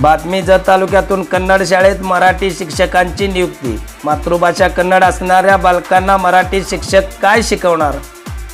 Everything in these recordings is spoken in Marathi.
बातमी जत तालुक्यातून कन्नड शाळेत मराठी शिक्षकांची नियुक्ती. मातृभाषा कन्नड असणाऱ्या बालकांना मराठी शिक्षक काय शिकवणार?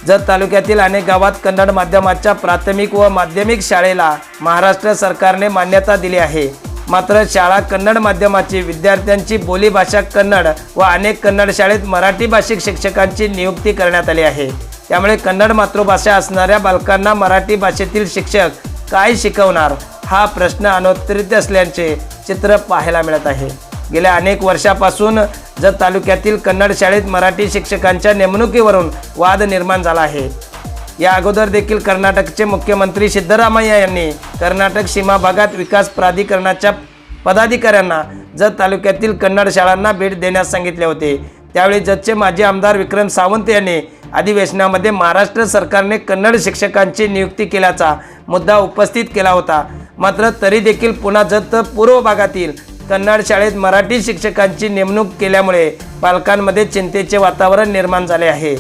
जत तालुक्यातील अनेक गावात कन्नड माध्यमाच्या प्राथमिक व माध्यमिक शाळेला महाराष्ट्र सरकारने मान्यता दिली आहे. मात्र शाळा कन्नड माध्यमाची विद्यार्थ्यांची बोलीभाषा कन्नड व अनेक कन्नड शाळेत मराठी भाषिक शिक्षकांची नियुक्ती करण्यात आली आहे. त्यामुळे कन्नड मातृभाषा असणाऱ्या बालकांना मराठी भाषेतील शिक्षक काय शिकवणार? हा प्रश्न अनोत्तरित असल्याचे चित्र पाहायला मिळत आहे. गेल्या अनेक वर्षापासून जत तालुक्यातील कन्नड शाळेत मराठी शिक्षकांच्या नेमणुकीवरून वाद निर्माण झाला आहे. या अगोदर देखील कर्नाटकचे मुख्यमंत्री सिद्धरामय्या यांनी कर्नाटक सीमा भागात विकास प्राधिकरणाच्या पदाधिकाऱ्यांना जत तालुक्यातील कन्नड शाळांना भेट देण्यास सांगितले होते. त्यावेळी जतचे माजी आमदार विक्रम सावंत यांनी अधिवेशनामध्ये महाराष्ट्र सरकारने कन्नड शिक्षकांची नियुक्ती केल्याचा मुद्दा उपस्थित केला होता. मात्र तरी देखील पुन्हा जत पूर्व भागातील कन्नड शाळेत मराठी शिक्षकांची नेमणूक केल्यामुळे पालकांमध्ये चिंतेचे वातावरण निर्माण झाले आहे.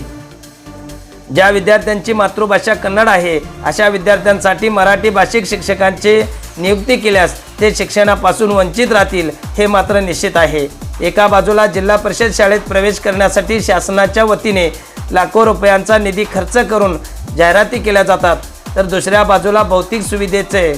ज्या विद्यार्थ्यांची मातृभाषा कन्नड आहे अशा विद्यार्थ्यांसाठी मराठी भाषिक शिक्षकांची नियुक्ती केल्यास ते शिक्षणापासून वंचित राहतील हे मात्र निश्चित आहे. एका बाजूला जिल्हा परिषद शाळेत प्रवेश करण्यासाठी शासनाच्या वतीने लाखो रुपयांचा निधी खर्च करून जाहिराती केल्या जातात तर दुसऱ्या बाजूला भौतिक सुविधेचे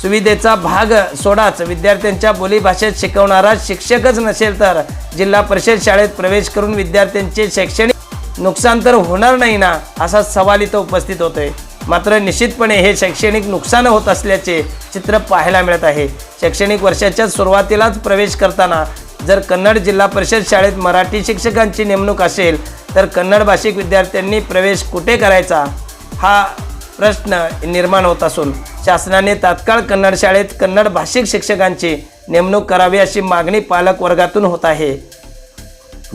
सुविधेचा भाग सोडाच. विद्यार्थ्यांच्या बोलीभाषेत शिकवणारा शिक्षकच नसेल तर जिल्हा परिषद शाळेत प्रवेश करून विद्यार्थ्यांचे शैक्षणिक नुकसान तर होणार नाही ना असा सवाल इथं उपस्थित होतोय. मात्र निश्चितपणे हे शैक्षणिक नुकसान होत असल्याचे चित्र पाहायला मिळत आहे. शैक्षणिक वर्षाच्या सुरुवातीलाच प्रवेश करताना जर कन्नड जिल्हा परिषद शाळेत मराठी शिक्षकांची नेमणूक असेल तर कन्नड भाषिक विद्यार्थ्यांनी प्रवेश कुठे करायचा? हा प्रश्न निर्माण होत असून शासनाने तात्काळ कन्नड शाळेत कन्नड भाषिक शिक्षकांची नेमणूक करावी अशी मागणी पालक वर्गातून होत आहे.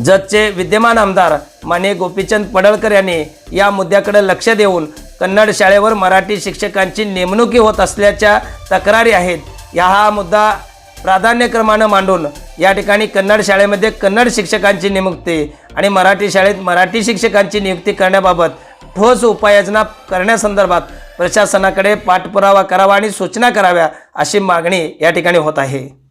जतचे विद्यमान आमदार माने गोपीचंद पडळकर यांनी या मुद्द्याकडे लक्ष देऊन कन्नड शाळेवर मराठी शिक्षकांची नेमणुकी होत असल्याच्या तक्रारी आहेत. या हा मुद्दा प्राधान्यक्रमानं मांडून या ठिकाणी कन्नड शाळेमध्ये कन्नड शिक्षकांची नियुक्ती आणि मराठी शाळेत मराठी शिक्षकांची नियुक्ती करण्याबाबत ठोस उपाययोजना करण्यासंदर्भात प्रशासनाकडे पाठपुरावा करावा आणि सूचना कराव्या अशी मागणी या ठिकाणी होत आहे.